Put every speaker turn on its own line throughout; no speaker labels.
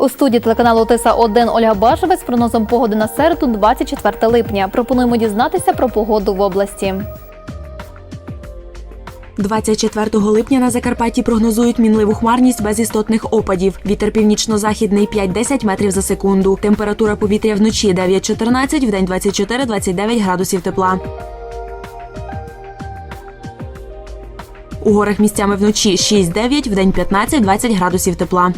У студії телеканалу Тиса 1 Ольга Бажева з прогнозом погоди на середу 24 липня. Пропонуємо дізнатися про погоду в області.
24 липня на Закарпатті прогнозують мінливу хмарність без істотних опадів. Вітер північно-західний 5-10 метрів за секунду. Температура повітря вночі 9-14, вдень 24-29 градусів тепла. У горах місцями вночі 6-9, вдень 15-20 градусів тепла.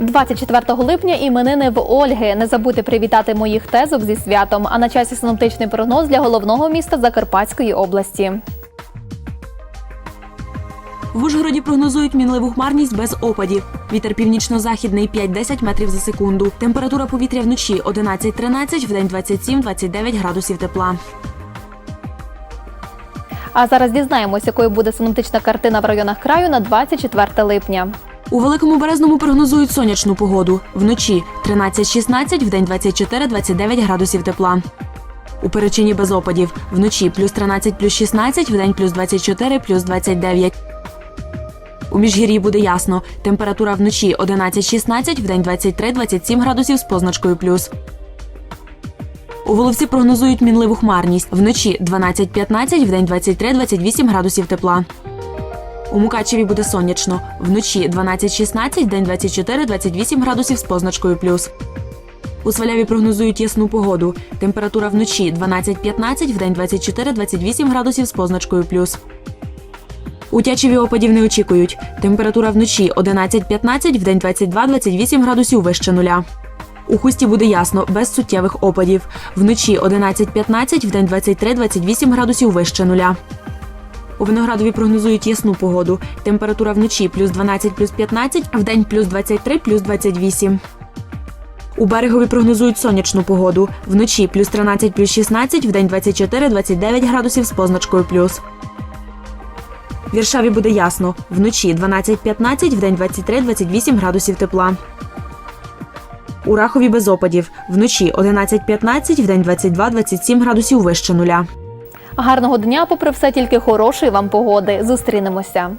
24 липня іменини в Ольги. Не забудьте привітати моїх тезок зі святом. А на часі синоптичний прогноз для головного міста Закарпатської області.
В Ужгороді прогнозують мінливу хмарність без опадів. Вітер північно-західний 5-10 метрів за секунду. Температура повітря вночі 11-13, вдень 27-29 градусів тепла.
А зараз дізнаємось, якою буде синоптична картина в районах краю на 24 липня.
У Великому Березному прогнозують сонячну погоду. Вночі 13-16, вдень 24-29 градусів тепла. У Перечині без опадів. Вночі плюс 13, плюс 16, вдень плюс 24, плюс 29. У Міжгір'ї буде ясно. Температура вночі 11-16, вдень 23-27 градусів з позначкою плюс. У Воловці прогнозують мінливу хмарність. Вночі 12-15, вдень 23-28 градусів тепла. У Мукачеві буде сонячно. Вночі 12-16, день 24-28 градусів з позначкою плюс. У Сваляві прогнозують ясну погоду. Температура вночі 12-15, вдень 24-28 градусів з позначкою плюс. У Тячеві опадів не очікують. Температура вночі 11-15, вдень 22-28 градусів вище нуля. У хусті буде ясно, без суттєвих опадів. Вночі 11-15, вдень 23-28 градусів вище нуля. У Виноградові прогнозують ясну погоду. Температура вночі плюс 12, плюс 15, а вдень плюс 23, плюс 28. У берегові прогнозують сонячну погоду. Вночі плюс 13, плюс 16, вдень 24, 29 градусів з позначкою плюс. В Віршаві буде ясно. Вночі 12-15, вдень 23-28 градусів тепла. У Рахові без опадів. Вночі 11-15, вдень 22-27 градусів вище нуля.
Гарного дня, попри все, тільки хорошої вам погоди. Зустрінемося.